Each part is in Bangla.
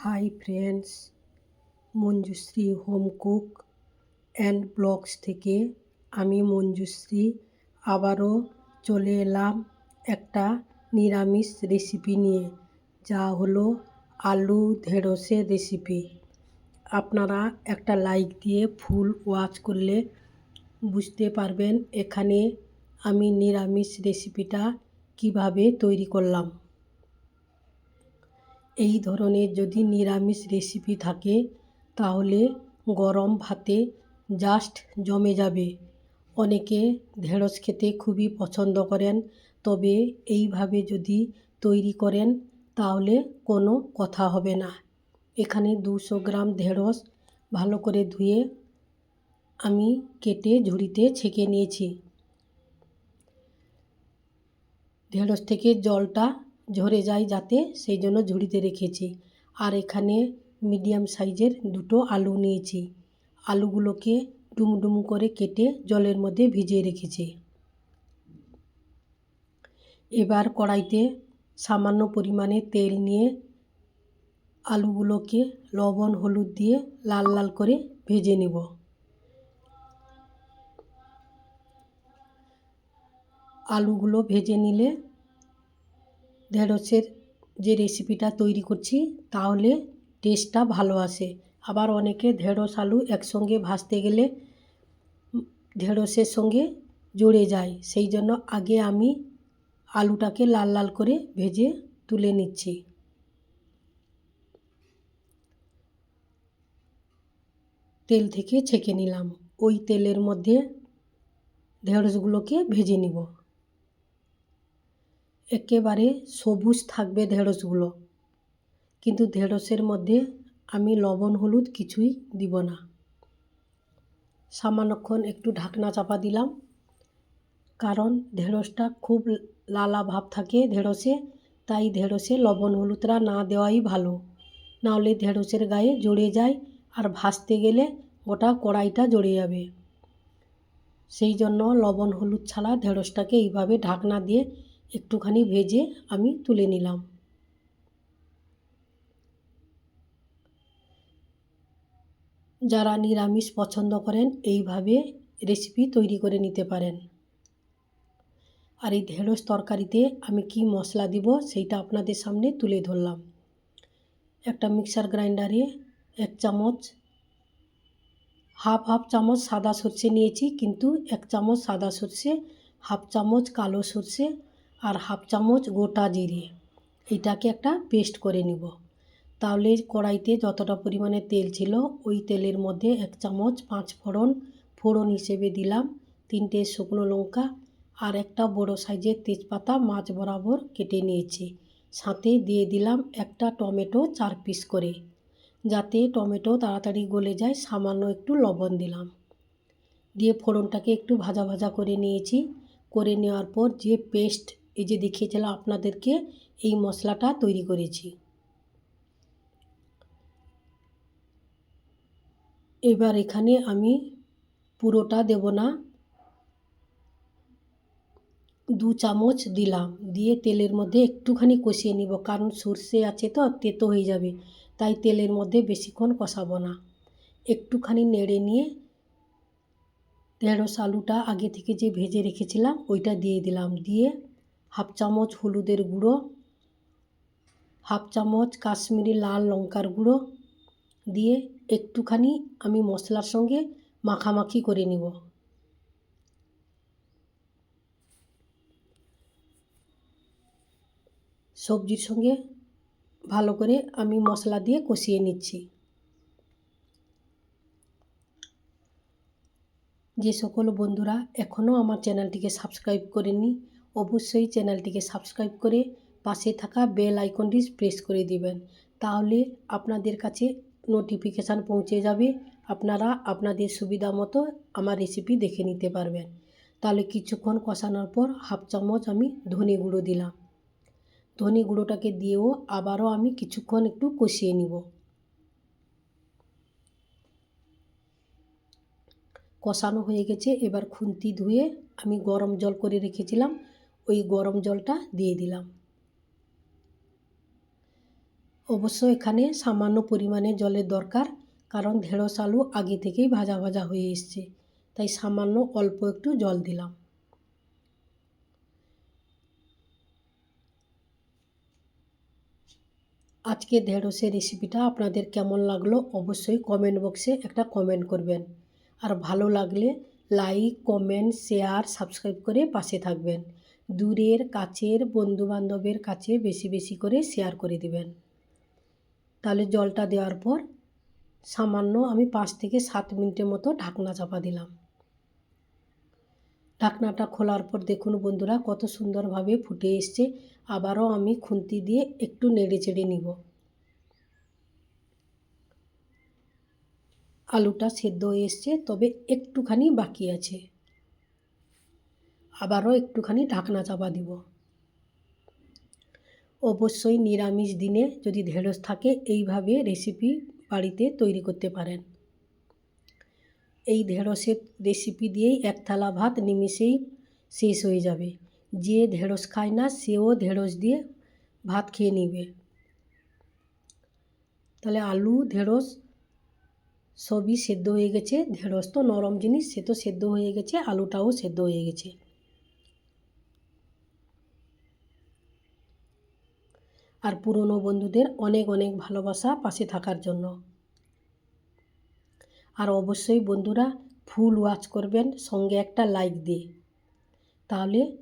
Hi friends Manjushree home cook and blogs থেকে আমি মঞ্জুশ্রী আবারও চলে এলাম একটা নিরামিষ রেসিপি নিয়ে, যা হলো আলু ঢেঁড়সের রেসিপি আপনারা একটা লাইক দিয়ে ফুল ওয়াচ করলে বুঝতে পারবেন এখানে আমি নিরামিষ রেসিপিটা কীভাবে তৈরি করলাম। এই ধরনের যদি নিরামিষ রেসিপি থাকে, তাহলে গরম ভাতে জাস্ট জমে যাবে। অনেকে ঢেঁড়স খেতে খুবই পছন্দ করেন, তবে এইভাবে যদি তৈরি করেন, তাহলে কোনো কথা হবে না। এখানে দুশো গ্রাম ঢেঁড়স ভালো করে ধুয়ে আমি কেটে ঝুড়িতে ছেঁকে নিয়েছি। ঢেঁড়স থেকে জলটা ঝরে যায় যাতে সেই জন্য ঝুড়িতে রেখেছি। আর এখানে মিডিয়াম সাইজের দুটো আলু নিয়েছি। আলুগুলোকে ডুমডুম করে কেটে জলের মধ্যে ভিজিয়ে রেখেছি। এবার কড়াইতে সামান্য পরিমাণে তেল নিয়ে আলুগুলোকে লবণ, হলুদ দিয়ে লাল লাল করে ভেজে নেব। আলুগুলো ভেজে নিলে ঢেঁড়সের যে রেসিপিটা তৈরি করছি, তাহলে টেস্টটা ভালো আসে। আবার অনেকে ঢেঁড়স আলু একসঙ্গে ভাজতে গেলে ঢেঁড়সের সঙ্গে জড়ে যায়। সেই জন্য আগে আমি আলুটাকে লাল লাল করে ভেজে তুলে নিচ্ছি। তেল থেকে ছেঁকে নিলাম। ওই তেলের মধ্যে ঢেঁড়সগুলোকে ভেজে নিব। একেবারে সবুজ থাকবে ঢেঁড়সগুলো কিন্তু ঢেঁড়সের মধ্যে আমি লবণ, হলুদ কিছুই দিব না। সামান্যক্ষণ একটু ঢাকনা চাপা দিলাম। কারণ ঢেঁড়সটা খুব লালা ভাব থাকে ঢেঁড়সে তাই ঢেঁড়সে লবণ, হলুদটা না দেওয়াই ভালো। নাহলে ঢেঁড়সের গায়ে জড়ে যায় আর ভাসতে গেলে গোটা কড়াইটা জড়ে যাবে। সেই জন্য লবণ, হলুদ ছাড়া ঢেঁড়সটাকে এইভাবে ঢাকনা দিয়ে একটুখানি ভেজে আমি তুলে নিলাম। যারা নিরামিষ পছন্দ করেন, এইভাবে রেসিপি তৈরি করে নিতে পারেন। আর এই ঢেঁড়স তরকারিতে আমি কি মশলা দিব সেইটা আপনাদের সামনে তুলে ধরলাম। একটা মিক্সার গ্রাইন্ডারে এক চামচ, হাফ হাফ চামচ সাদা সর্ষে নিয়েছি, কিন্তু এক চামচ সাদা সর্ষে, হাফ চামচ কালো সর্ষে আর হাফ চামচ গোটা জিরে, এটাকে একটা পেস্ট করে নিব। তাহলে কড়াইতে যতটা পরিমাণে তেল ছিল, ওই তেলের মধ্যে এক চামচ পাঁচ ফোড়ন ফোড়ন হিসেবে দিলাম, তিনটে শুকনো লঙ্কা আর একটা বড় সাইজের তেজপাতা মাছ বরাবর কেটে নিয়েছি। সাথে দিয়ে দিলাম একটা টমেটো চার পিস করে। যাতে টমেটো তাড়াতাড়ি গলে যায়, সামান্য একটু লবণ দিলাম। দিয়ে ফোড়নটাকে একটু ভাজা ভাজা করে নিয়েছি। করে নেওয়ার পর যে পেস্ট এই যে দেখিয়েছিলাম আপনাদেরকে, এই মশলাটা তৈরি করেছি। এবার এখানে আমি পুরোটা দেব না। দু চামচ দিলাম, দিয়ে তেলের মধ্যে একটুখানি কষিয়ে নিব, কারণ সর্ষে আছে তো, তেতো হয়ে যাবে, তাই তেলের মধ্যে বেশিক্ষণ কষাবো না। একটুখানি নেড়ে নিয়ে ঢেঁড়স আলুটা আগে থেকে যে ভেজে রেখেছিলাম, ওইটা দিয়ে দিলাম, দিয়ে হাফ চামচ হলুদের গুঁড়ো, হাফ চামচ কাশ্মীরি লাল লঙ্কার গুঁড়ো দিয়ে একটুখানি আমি মশলার সঙ্গে মাখামাখি করে নিব। সবজির সঙ্গে ভালো করে আমি মশলা দিয়ে কষিয়ে নিচ্ছি। যে সকল বন্ধুরা এখনও আমার চ্যানেলটিকে সাবস্ক্রাইব করেননি অবশ্যই চ্যানেলটিকে সাবস্ক্রাইব করে পাশে থাকা বেল আইকনটি প্রেস করে দিবেন। তাহলে আপনাদের কাছে নোটিফিকেশান পৌঁছে যাবে, আপনারা আপনাদের সুবিধা মতো আমার রেসিপি দেখে নিতে পারবেন। তাহলে কিছুক্ষণ কষানোর পর হাফ চামচ আমি ধনে গুঁড়ো দিলাম। ধনে গুঁড়োটাকে দিয়েও আবারও আমি কিছুক্ষণ একটু কষিয়ে নিব। কষানো হয়ে গেছে, এবার খুন্তি ধুয়ে আমি গরম জল করে রেখেছিলাম। ওই গরম জলটা দিয়ে দিলাম। অবশ্য এখানে সামান্য পরিমাণে জলের দরকার, কারণ ঢেঁড়স আলু আগে থেকেই ভাজা ভাজা হয়ে এসছে, তাই সামান্য অল্প একটু জল দিলাম। আজকে ঢেঁড়সের রেসিপিটা আপনাদের কেমন লাগল অবশ্যই কমেন্ট বক্সে একটা কমেন্ট করবেন। আর ভালো লাগলে লাইক, কমেন্ট, শেয়ার, সাবস্ক্রাইব করে পাশে থাকবেন। দূরের কাছের বন্ধুবান্ধবের কাছে বেশি বেশি করে শেয়ার করে দিবেন। তাহলে জলটা দেওয়ার পর সামান্য আমি পাঁচ থেকে সাত মিনিটের মতো ঢাকনা চাপা দিলাম। ঢাকনাটা খোলার পর দেখুন বন্ধুরা কত সুন্দরভাবে ফুটে এসছে। আবারও আমি খুন্তি দিয়ে একটু নেড়ে চেড়ে নিব। আলুটা সেদ্ধ হয়ে এসছে, তবে একটুখানি বাকি আছে। আবারও একটুখানি ঢাকনা চাপা দিব। অবশ্যই নিরামিষ দিনে যদি ঢেঁড়স থাকে, এইভাবে রেসিপি বাড়িতে তৈরি করতে পারেন। এই ঢেঁড়সের রেসিপি দিয়েই এক থালা ভাত নিমিষেই শেষ হয়ে যাবে। যে ঢেঁড়স খায় না, সেও ঢেঁড়স দিয়ে ভাত খেয়ে নিবে। তাহলে আলু, ঢেঁড়স সবই সেদ্ধ হয়ে গেছে। ঢেঁড়স তো নরম জিনিস, সে তো সেদ্ধ হয়ে গেছে, আলুটাও সেদ্ধ হয়ে গেছে। আর পুরনো বন্ধুদের অনেক অনেক ভালোবাসা পাশে থাকার জন্য। আর অবশ্যই বন্ধুরা ফুল ওয়াচ করবেন, সঙ্গে একটা লাইক দিয়ে। তাহলে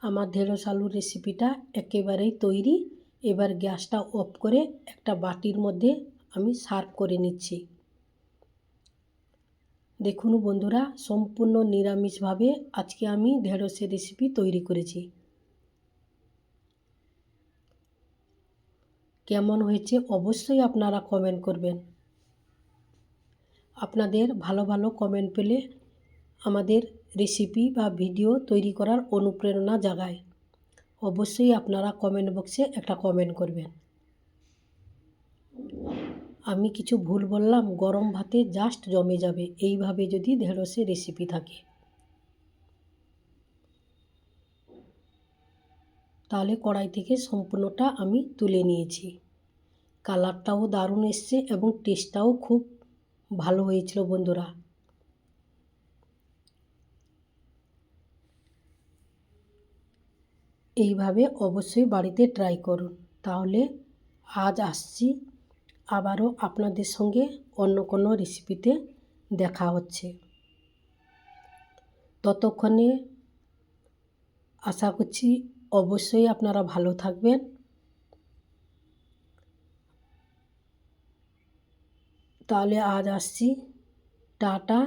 আমার ঢেঁড়স আলুর রেসিপিটা একেবারেই তৈরি। এবার গ্যাসটা অফ করে একটা বাটির মধ্যে আমি সার্ভ করে নিচ্ছি। দেখুন বন্ধুরা, সম্পূর্ণ নিরামিষভাবে আজকে আমি ঢেঁড়সের রেসিপি তৈরি করেছি। কেমন হয়েছে অবশ্যই আপনারা কমেন্ট করবেন। আপনাদের ভালো ভালো কমেন্ট পেলে আমাদের রেসিপি বা ভিডিও তৈরি করার অনুপ্রেরণা জাগায়। অবশ্যই আপনারা কমেন্ট বক্সে একটা কমেন্ট করবেন। আমি কিছু ভুল বললাম, গরম ভাতে জাস্ট জমে যাবে। এইভাবে যদি ঢেঁড়সের রেসিপি থাকে। তাহলে কড়াই থেকে সম্পূর্ণটা আমি তুলে নিয়েছি। কালারটাও দারুণ এসছে এবং টেস্টটাও খুব ভালো হয়েছিল বন্ধুরা। এইভাবে অবশ্যই বাড়িতে ট্রাই করুন। তাহলে আজ আসছি, আবারও আপনাদের সঙ্গে অন্য কোনো রেসিপিতে দেখা হচ্ছে। ততক্ষণে আশা করছি অবশ্যই আপনারা ভালো থাকবেন। তাহলে আজ আসছি। Tata,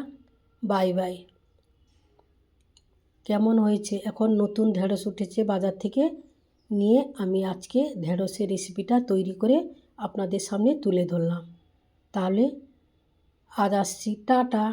bye bye. কেমন হয়েছে? এখন নতুন ঢেঁড়স উঠেছে বাজার থেকে। নিয়ে আমি আজকে ঢেঁড়সের রেসিপিটা তৈরি করে আপনাদের সামনে তুলে ধরলাম। তাহলে আজ আসছি। টাটা।